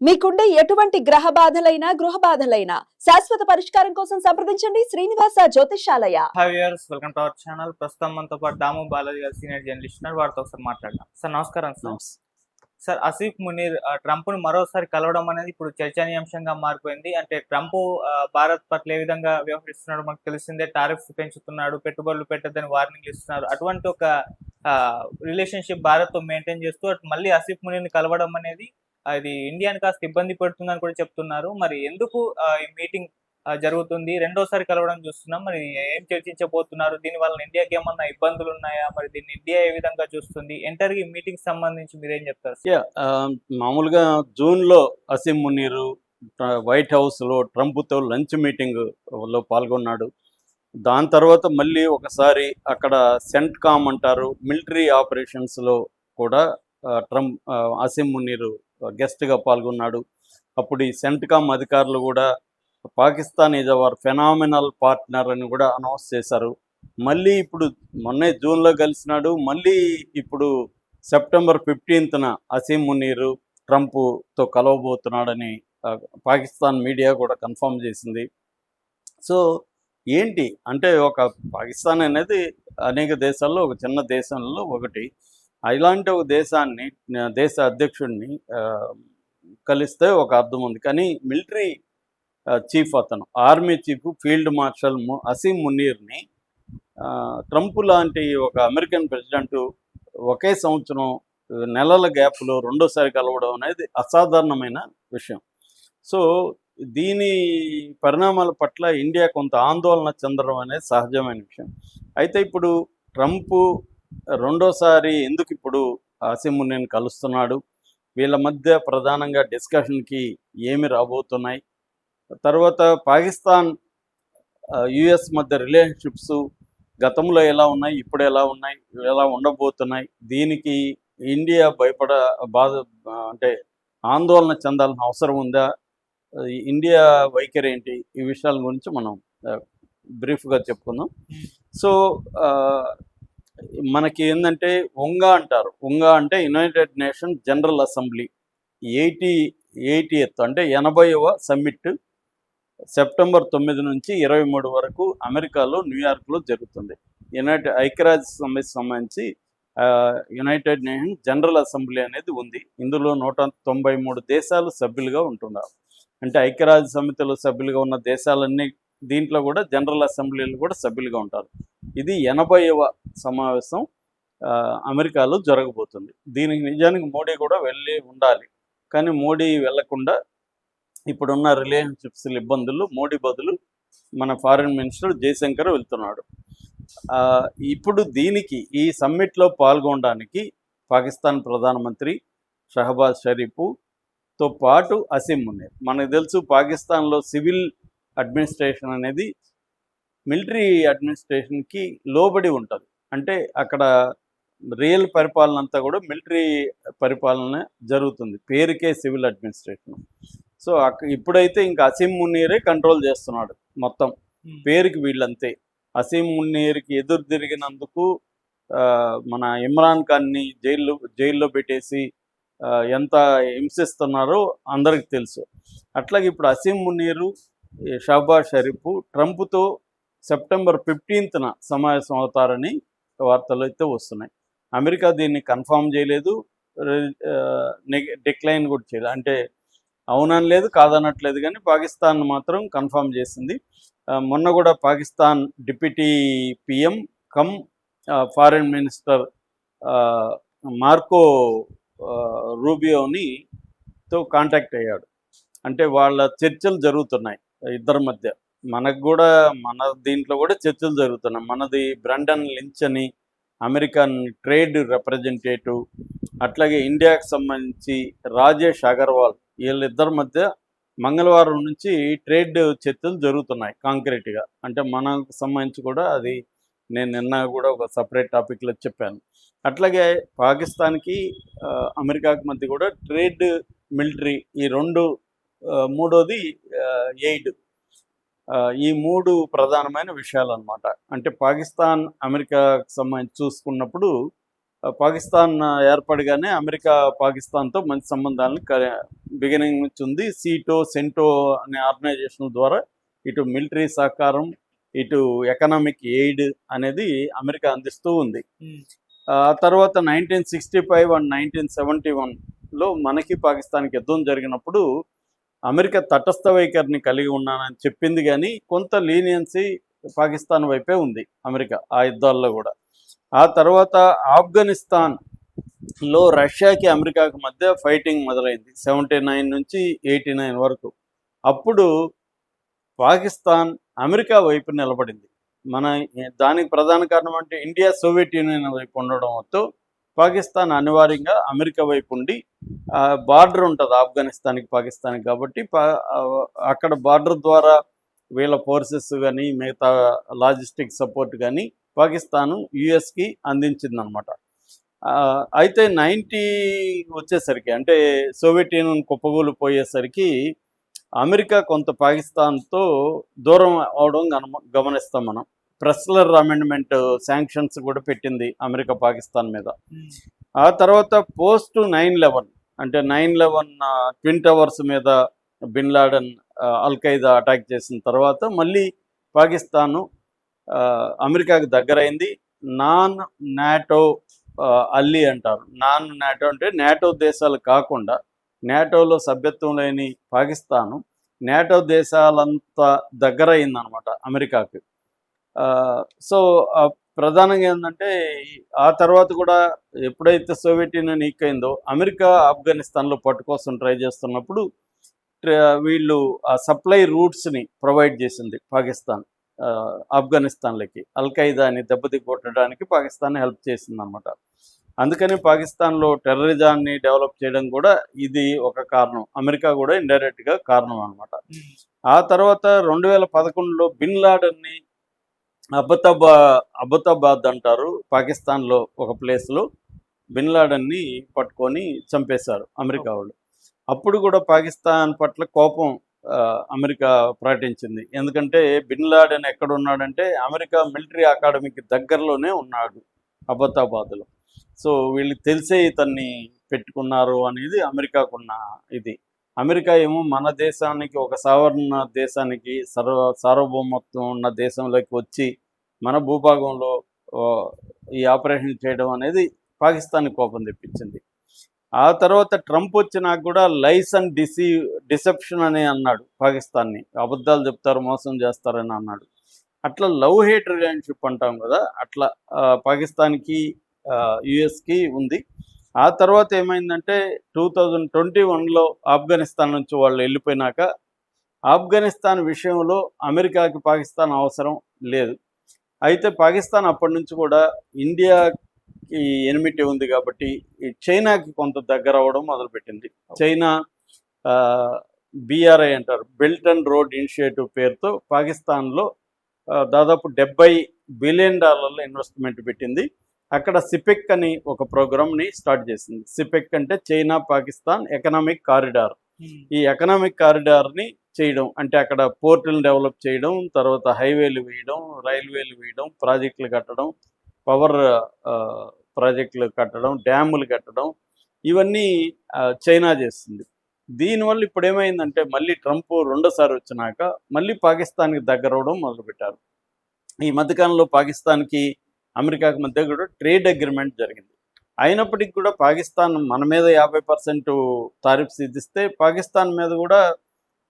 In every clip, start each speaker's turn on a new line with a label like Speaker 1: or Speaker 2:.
Speaker 1: మీకుండే ఎటువంటి గ్రహ బాధలైనా గృహ బాధలైనా శాశ్వత పరిష్కారం కోసం సంప్రదించండి Srinivasa Jyothishalaya
Speaker 2: hi viewers welcome to our channel ప్రస్తుతం మనతో పాటు దాము బాలాజీ గారు సీనియర్ జర్నలిస్ట్ ఉన్నారు. వారితో ఒకసారి మాట్లాడదాం. సార్ నమస్కారం సార్ సార్ అసీఫ్ మునీర్ ట్రంప్ను మరోసారి కలవడం అనేది ఇప్పుడు చర్చనీయాంశంగా మారిపోయింది. అంటే ట్రంప్ భారత్ పట్ల ఏ విధంగా వ్యవహరిస్తున్నాడు మనకు తెలిసిందే. టారిఫ్స్ పెంచుతున్నాడు పెట్టుబడులు పెట్టద్దని వార్నింగ్ ఇస్తున్నారు. అటువంటి ఒక రిలేషన్షిప్ భారత్తో మెయింటైన్ చేస్తూ మళ్ళీ అసీఫ్ మునీర్ని కలవడం అనేది అది ఇండియాని కాస్త ఇబ్బంది పడుతుందని కూడా చెప్తున్నారు. మరి ఎందుకు ఈ మీటింగ్ జరుగుతుంది? రెండోసారి కలవడం చూస్తున్నాం. మరి ఏం చర్చించబోతున్నారు? దీని వల్ల ఇండియాకి ఏమన్నా ఇబ్బందులు ఉన్నాయా? మరి దీన్ని ఇండియా ఏ విధంగా చూస్తుంది? ఎంటర్ ఈ మీటింగ్ సంబంధించి మీరేం చెప్తారు? మామూలుగా
Speaker 3: జూన్ ఆ, మామూలుగా అసీం మునీరు ట్ర- వైట్ ట్రంప్తో లంచ్ మీటింగ్లో పాల్గొన్నాడు. దాని తర్వాత మళ్ళీ ఒకసారి అక్కడ సెంట్ కామ్ అంటారు మిలిటరీ ఆపరేషన్స్లో కూడా ట్రంప్ ఆ, అసీం మునీరు గెస్ట్గా పాల్గొన్నాడు. అప్పుడు ఈ సెంట్కామ్ అధికారులు కూడా Pakistan is our phenomenal partner అని కూడా అనౌన్స్ చేశారు. మళ్ళీ ఇప్పుడు మొన్నే జూన్లో కలిసినాడు మళ్ళీ ఇప్పుడు సెప్టెంబర్ ఫిఫ్టీన్త్న అసీం మునీరు ట్రంప్తో కలవబోతున్నాడని పాకిస్తాన్ మీడియా కూడా కన్ఫర్మ్ చేసింది. సో ఏంటి? అంటే ఒక పాకిస్తాన్ అనేది అనేక దేశాల్లో ఒక చిన్న దేశంలో ఒకటి. ఇలాంటి ఒక దేశాన్ని దేశ అధ్యక్షుడిని కలిస్తే ఒక అర్థం ఉంది. కానీ మిలిటరీ చీఫ్ అతను army chief field marshal Asim మునీర్ని Trump లాంటి ఒక అమెరికన్ ప్రెసిడెంట్ ఒకే సంవత్సరం నెలల గ్యాప్లో రెండోసారి కలవడం అనేది అసాధారణమైన విషయం. సో దీని పరిణామాల పట్ల ఇండియా కొంత ఆందోళన చెందడం అనేది సహజమైన విషయం. అయితే ఇప్పుడు ట్రంప్ రెండోసారి ఎందుకు ఇప్పుడు అసెంబ్లీని కలుస్తున్నాడు? వీళ్ళ మధ్య ప్రధానంగా డిస్కషన్కి ఏమి రాబోతున్నాయి? తర్వాత పాకిస్తాన్ యుఎస్ మధ్య రిలేషన్షిప్స్ గతంలో ఎలా ఉన్నాయి? ఇప్పుడు ఎలా ఉన్నాయి? ఎలా ఉండబోతున్నాయి? దీనికి ఇండియా భయపడ బాధ అంటే ఆందోళన చెందాల్సిన అవసరం ఉందా? ఇండియా వైఖరి ఏంటి? ఈ విషయాల గురించి మనం బ్రీఫ్గా చెప్పుకుందాం. సో మనకి ఏంటంటే ఉంగా అంటారు. ఉంగా అంటే United Nation General Assembly. Eighty eightieth అంటే ఎనభైవ సమ్మిట్ సెప్టెంబర్ తొమ్మిది నుంచి ఇరవై మూడు వరకు అమెరికాలో న్యూయార్క్లో జరుగుతుంది. యునైటెడ్ ఐక్యరాజ్య సమితి సంబంధించి యునైటెడ్ నేషన్ జనరల్ అసెంబ్లీ అనేది ఉంది. ఇందులో నూట తొంభై మూడు దేశాలు సభ్యులుగా ఉంటున్నారు. అంటే ఐక్యరాజ్య సమితిలో సభ్యులుగా ఉన్న దేశాలన్నీ దీంట్లో కూడా జనరల్ అసెంబ్లీలు కూడా సభ్యులుగా ఉంటారు. ఇది ఎనభైవ సమావేశం అమెరికాలో జరగబోతుంది. దీనికి నిజానికి మోడీ కూడా వెళ్ళి ఉండాలి. కానీ మోడీ వెళ్ళకుండా ఇప్పుడున్న రిలేషన్షిప్స్ ఇబ్బందులు మోడీ బదులు మన ఫారిన్ మినిస్టర్ జయశంకర్ వెళ్తున్నాడు. ఇప్పుడు దీనికి ఈ సమ్మిట్లో పాల్గొనడానికి పాకిస్తాన్ ప్రధానమంత్రి షహబాజ్ షరీఫ్తో పాటు అసీం మునీర్. మనకు తెలుసు పాకిస్తాన్లో సివిల్ అడ్మినిస్ట్రేషన్ అనేది మిలిటరీ అడ్మినిస్ట్రేషన్కి లోబడి ఉంటుంది. అంటే అక్కడ రియల్ పరిపాలన అంతా కూడా మిలిటరీ పరిపాలన జరుగుతుంది. పేరుకే సివిల్ అడ్మినిస్ట్రేషన్ సో అక్క ఇప్పుడైతే ఇంకా అసీం మున్నీరే కంట్రోల్ చేస్తున్నాడు మొత్తం. పేరుకి వీళ్ళంతే. అసీం మున్నీర్కి ఎదురు తిరిగినందుకు మన ఇమ్రాన్ ఖాన్ని జైల్లో జైల్లో పెట్టేసి ఎంత హింసిస్తున్నారో అందరికి తెలుసు. అట్లాగే ఇప్పుడు అసీం మున్నీరు షాబాజ్ షరీఫ్ ట్రంప్తో సెప్టెంబర్ ఫిఫ్టీన్త్న సమావేశం అవుతారని వార్తలు అయితే వస్తున్నాయి. అమెరికా దీన్ని కన్ఫర్మ్ చేయలేదు. డిక్లైన్ కూడా చేయలేదు అంటే అవునని లేదు కాదనట్లేదు కానీ పాకిస్తాన్ మాత్రం కన్ఫర్మ్ చేసింది. మొన్న కూడా Pakistan deputy PM cum foreign foreign minister Marco రూబియోని తో కాంటాక్ట్ అయ్యాడు. అంటే వాళ్ళ చర్చలు జరుగుతున్నాయి. ఇద్దరి మధ్య. మనకు కూడా మన దీంట్లో కూడా చర్చలు జరుగుతున్నాయి. మనది బ్రండన్ లించ్ అని అమెరికన్ ట్రేడ్ రిప్రజెంటేటివ్ అట్లాగే ఇండియాకు సంబంధించి రాజేష్ అగర్వాల్ వీళ్ళిద్దరి మధ్య మంగళవారం నుంచి ట్రేడ్ చర్చలు జరుగుతున్నాయి కాంక్రీట్గా. అంటే మనకు సంబంధించి కూడా అది నేను నిన్న కూడా ఒక సపరేట్ టాపిక్లో చెప్పాను. అట్లాగే పాకిస్తాన్కి అమెరికాకి మధ్య కూడా ట్రేడ్ మిలిటరీ ఈ రెండు మూడోది ఎయిడ్. ఈ మూడు ప్రధానమైన విషయాలు అనమాట అంటే పాకిస్తాన్ అమెరికాకి సంబంధించి చూసుకున్నప్పుడు పాకిస్తాన్ ఏర్పడగానే అమెరికా పాకిస్తాన్తో మంచి సంబంధాలను బిగినింగ్ నుంచి ఉంది. సీటో సెంటో అనే ఆర్గనైజేషన్ ద్వారా ఇటు మిలిటరీ సహకారం ఇటు ఎకనామిక్ ఎయిడ్ అనేది అమెరికా అందిస్తూ ఉంది. ఆ తర్వాత nineteen sixty five and nineteen seventy వన్లో మనకి పాకిస్తాన్కి యుద్ధం జరిగినప్పుడు అమెరికా తటస్థ వైఖరిని కలిగి ఉన్నానని చెప్పింది కానీ కొంత లీనియన్సీ పాకిస్తాన్ వైపే ఉంది అమెరికా ఆ యుద్ధాల్లో కూడా. ఆ తర్వాత ఆఫ్ఘనిస్తాన్లో రష్యాకి అమెరికాకి మధ్య ఫైటింగ్ మొదలైంది సెవెంటీ నైన్ నుంచి ఎయిటీ నైన్ వరకు. అప్పుడు పాకిస్తాన్ అమెరికా వైపు నిలబడింది. మన దానికి ప్రధాన కారణం అంటే ఇండియా సోవియట్ యూనియన్ వైపు ఉండడంతో పాకిస్తాన్ అనివార్యంగా అమెరికా వైపు ఉండి బార్డర్ ఉంటుంది ఆఫ్ఘనిస్తాన్కి పాకిస్తాన్కి కాబట్టి పా- అక్కడ బార్డర్ ద్వారా వీళ్ళ ఫోర్సెస్ కానీ మిగతా లాజిస్టిక్ సపోర్ట్ కానీ పాకిస్తాన్ యుఎస్కి అందించిందనమాట అయితే నైంటీ వచ్చేసరికి అంటే సోవియట్ యూనియన్ కుప్పగూలు పోయేసరికి అమెరికా కొంత పాకిస్తాన్తో దూరం అవడం గమనిస్తాం మనం. ప్రెస్లర్ అమెండ్మెంట్ శాంక్షన్స్ కూడా పెట్టింది అమెరికా పాకిస్తాన్ మీద. ఆ తర్వాత పోస్ట్ నైన్ లెవెన్ అంటే నైన్ లెవెన్ ట్విన్ టవర్స్ మీద బిన్ లాడెన్ ఆ, అల్ ఖైదా అటాక్ చేసిన తర్వాత మళ్ళీ పాకిస్తాను అమెరికాకి దగ్గరైంది. నాన్ నాటో అల్లీ అంటారు. నాన్ నాటో అంటే నాటో దేశాలు కాకుండా నాటోలో సభ్యత్వం లేని పాకిస్తాను నాటో దేశాలంతా దగ్గర అయిందనమాట అమెరికాకి. సో ప్రధానంగా ఏంటంటే ఆ తర్వాత కూడా ఎప్పుడైతే సోవియట్ యూనియన్ అయిందో అమెరికా ఆఫ్ఘనిస్తాన్లో పట్టు కోసం ట్రై చేస్తున్నప్పుడు వీళ్ళు ఆ సప్లై రూట్స్ని ప్రొవైడ్ చేసింది పాకిస్తాన్ ఆఫ్ఘనిస్తాన్లకి. అల్ ఖైదాని దెబ్బతి కొట్టడానికి పాకిస్తాన్ హెల్ప్ చేసింది అనమాట అందుకని పాకిస్తాన్లో టెర్రరిజాన్ని డెవలప్ చేయడం కూడా ఇది ఒక కారణం. అమెరికా కూడా ఇండైరెక్ట్గా కారణం అనమాట. ఆ తర్వాత రెండు వేల పదకొండులో బిన్ లాడన్ని అబతాబా అబతాబాద్ అంటారు. పాకిస్తాన్లో ఒక ప్లేస్లో బిన్ లాడన్ని పట్టుకొని చంపేశారు అమెరికా వాళ్ళు. అప్పుడు కూడా పాకిస్తాన్ పట్ల కోపం అమెరికా ప్రకటించింది. ఎందుకంటే బిన్ లాడెన్ ఎక్కడ ఉన్నాడంటే అమెరికా మిలిటరీ అకాడమీకి దగ్గరలోనే ఉన్నాడు అబతాబాద్లో. సో వీళ్ళు తెలిసే ఇతన్ని పెట్టుకున్నారు అనేది అమెరికాకున్న ఇది. అమెరికా ఏమో మన దేశానికి ఒక సవర్ణ దేశానికి సర్వ సార్వభౌమత్వం ఉన్న దేశంలోకి వచ్చి మన భూభాగంలో ఈ ఆపరేషన్ చేయడం అనేది పాకిస్తాన్ కోపం తెప్పించింది. ఆ తర్వాత ట్రంప్ వచ్చినాక కూడా లైస్ అండ్ డిసీ డిసెప్షన్ అని అన్నాడు పాకిస్తాన్ని. అబద్ధాలు చెప్తారు మోసం చేస్తారని అన్నాడు. అట్లా లవ్ హేట్ రిలేషన్షిప్ అంటాం కదా అట్లా పాకిస్తాన్కి యుఎస్కి ఉంది. ఆ తర్వాత ఏమైందంటే టూ థౌజండ్ ట్వంటీ వన్లో ఆఫ్ఘనిస్తాన్ నుంచి వాళ్ళు వెళ్ళిపోయినాక ఆఫ్ఘనిస్తాన్ విషయంలో అమెరికాకి పాకిస్తాన్ అవసరం లేదు. అయితే పాకిస్తాన్ అప్పటి నుంచి కూడా ఇండియాకి ఎనిమిటీ ఉంది కాబట్టి చైనాకి కొంత దగ్గర అవ్వడం మొదలుపెట్టింది. చైనా బీఆర్ఐ అంటారు. బెల్ట్ అండ్ రోడ్ ఇనిషియేటివ్ పేరుతో పాకిస్తాన్లో దాదాపు డెబ్బై బిలియన్ డాలర్ల ఇన్వెస్ట్మెంట్ పెట్టింది. అక్కడ సిపెక్ అని ఒక ప్రోగ్రామ్ని స్టార్ట్ చేసింది. సిపెక్ అంటే చైనా పాకిస్తాన్ ఎకనామిక్ కారిడార్. ఈ ఎకనామిక్ కారిడార్ని చేయడం అంటే అక్కడ పోర్టులను డెవలప్ చేయడం తర్వాత హైవేలు వేయడం రైల్వేలు వేయడం ప్రాజెక్టులు కట్టడం పవర్ ప్రాజెక్టులు కట్టడం డ్యాములు కట్టడం ఇవన్నీ చైనా చేస్తుంది. దీనివల్ల ఇప్పుడు ఏమైందంటే మళ్ళీ ట్రంప్ రెండోసారి వచ్చినాక మళ్ళీ పాకిస్తాన్కి దగ్గర అవడం మొదలుపెట్టారు. ఈ మధ్యకాలంలో పాకిస్తాన్కి అమెరికాకు మధ్య కూడా ట్రేడ్ అగ్రిమెంట్ జరిగింది. అయినప్పటికీ కూడా పాకిస్తాన్ మన మీద యాభై పర్సెంట్ తారీఫ్స్ విధిస్తే పాకిస్తాన్ మీద కూడా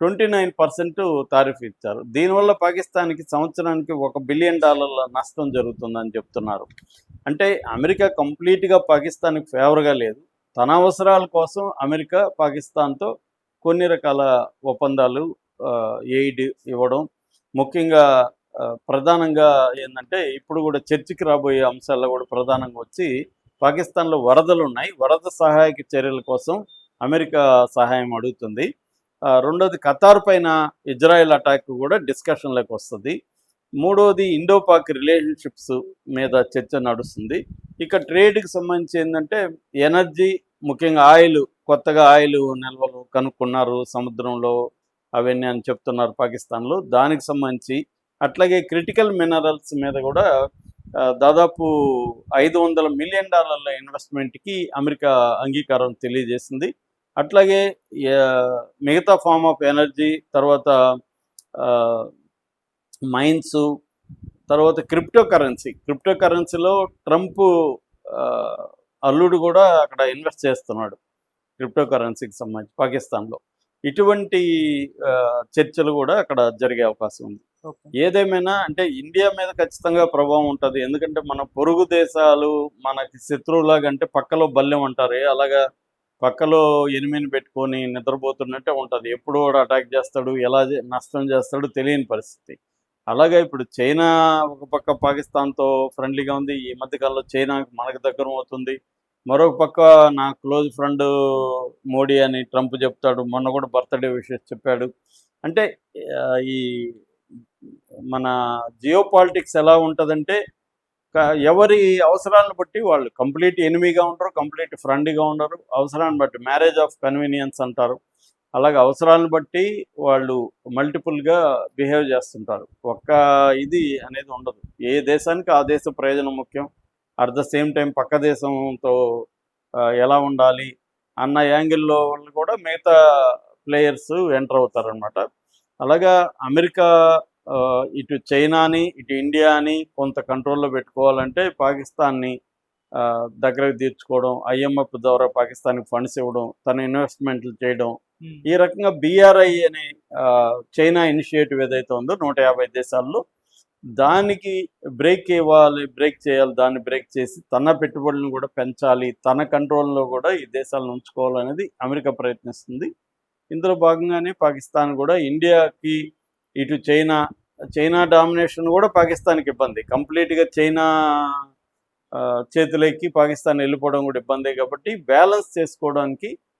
Speaker 3: ట్వంటీ నైన్ పర్సెంట్ తారీఫ్ ఇచ్చారు దీనివల్ల పాకిస్తాన్కి సంవత్సరానికి ఒక బిలియన్ డాలర్ల నష్టం జరుగుతుందని చెప్తున్నారు. అంటే అమెరికా కంప్లీట్గా పాకిస్తాన్కి ఫేవర్గా లేదు. తన అవసరాల కోసం అమెరికా పాకిస్తాన్తో కొన్ని రకాల ఒప్పందాలు ఎయిడ్ ఇవ్వడం ముఖ్యంగా ప్రధానంగా ఏంటంటే ఇప్పుడు కూడా చర్చకి రాబోయే అంశాల్లో కూడా ప్రధానంగా వచ్చి పాకిస్తాన్లో వరదలు ఉన్నాయి. వరద సహాయక చర్యల కోసం అమెరికా సహాయం అడుగుతుంది. రెండోది ఖతార్ పైన ఇజ్రాయెల్ అటాక్ కూడా డిస్కషన్లోకి వస్తుంది. మూడోది ఇండో పాక్ రిలేషన్షిప్స్ మీద చర్చ నడుస్తుంది. ఇక ట్రేడ్కి సంబంధించి ఏంటంటే ఎనర్జీ ముఖ్యంగా ఆయిల్ కొత్తగా ఆయిల్ నిల్వలు కనుక్కున్నారు సముద్రంలో అవన్నీ అని చెప్తున్నారు పాకిస్తాన్లో. దానికి సంబంధించి అట్లాగే క్రిటికల్ మినరల్స్ మీద కూడా దాదాపు ఐదు వందల మిలియన్ డాలర్ల ఇన్వెస్ట్మెంట్కి అమెరికా అంగీకారం తెలియజేసింది. అట్లాగే మిగతా ఫార్మ్ ఆఫ్ ఎనర్జీ తర్వాత మైన్స్ తర్వాత క్రిప్టో కరెన్సీ క్రిప్టో కరెన్సీలో ట్రంప్ అల్లుడు కూడా అక్కడ ఇన్వెస్ట్ చేస్తున్నాడు. క్రిప్టో కరెన్సీకి సంబంధించి పాకిస్తాన్లో. ఇటువంటి చర్చలు కూడా అక్కడ జరిగే అవకాశం ఉంది. ఏదేమైనా అంటే ఇండియా మీద ఖచ్చితంగా ప్రభావం ఉంటుంది. ఎందుకంటే మన పొరుగు దేశాలు మనకి శత్రువులాగా అంటే పక్కలో బల్లెం అంటారు అలాగా పక్కలో ఎనిమిని పెట్టుకొని నిద్రపోతున్నట్టే ఉంటుంది. ఎప్పుడు వాడు అటాక్ చేస్తాడు ఎలా నష్టం చేస్తాడు తెలియని పరిస్థితి. అలాగే ఇప్పుడు చైనా ఒక పక్క పాకిస్తాన్తో ఫ్రెండ్లీగా ఉంది. ఈ మధ్యకాలంలో చైనా మనకు దగ్గర అవుతుంది. మరొక పక్క నా క్లోజ్ ఫ్రెండ్ మోడీ అని ట్రంప్ చెప్తాడు. మొన్న కూడా బర్త్డే విషయం చెప్పాడు. అంటే ఈ మన జియో పాలిటిక్స్ ఎలా ఉంటుందంటే ఎవరి అవసరాలను బట్టి వాళ్ళు కంప్లీట్ ఎనిమిగా ఉండరు కంప్లీట్ ఫ్రెండ్గా ఉండరు. అవసరాన్ని బట్టి మ్యారేజ్ ఆఫ్ కన్వీనియన్స్ అంటారు. అలాగే అవసరాలను బట్టి వాళ్ళు మల్టిపుల్గా బిహేవ్ చేస్తుంటారు. ఒక్క ఇది అనేది ఉండదు. ఏ దేశానికి ఆ దేశ ప్రయోజనం ముఖ్యం? అట్ ద సేమ్ టైం పక్క దేశంతో ఎలా ఉండాలి? అన్న యాంగిల్లో వాళ్ళు కూడా మిగతా ప్లేయర్స్ ఎంటర్ అవుతారనమాట అలాగా అమెరికా ఇటు చైనాని ఇటు ఇండియాని కొంత కంట్రోల్లో పెట్టుకోవాలంటే పాకిస్తాన్ని దగ్గరకు తీర్చుకోవడం ఐఎంఎఫ్ ద్వారా పాకిస్తాన్కి ఫండ్స్ ఇవ్వడం తన ఇన్వెస్ట్మెంట్లు చేయడం. ఈ రకంగా బీఆర్ఐ అనే చైనా ఇనిషియేటివ్ ఏదైతే ఉందో నూట యాభై దేశాల్లో దానికి బ్రేక్ ఇవ్వాలి బ్రేక్ చేయాలి దాన్ని బ్రేక్ చేసి తన పెట్టుబడులను కూడా పెంచాలి తన కంట్రోల్లో కూడా ఈ దేశాలను ఉంచుకోవాలనేది అమెరికా ప్రయత్నిస్తుంది ఇందులో భాగంగానే పాకిస్తాన్ కూడా ఇండియాకి ఇటు చైనా చైనా డామినేషన్ కూడా పాకిస్తాన్కి ఇబ్బంది. కంప్లీట్గా చైనా చేతులెక్కి పాకిస్తాన్ వెళ్ళిపోవడం కూడా ఇబ్బందే కాబట్టి బ్యాలెన్స్ చేసుకోవడానికి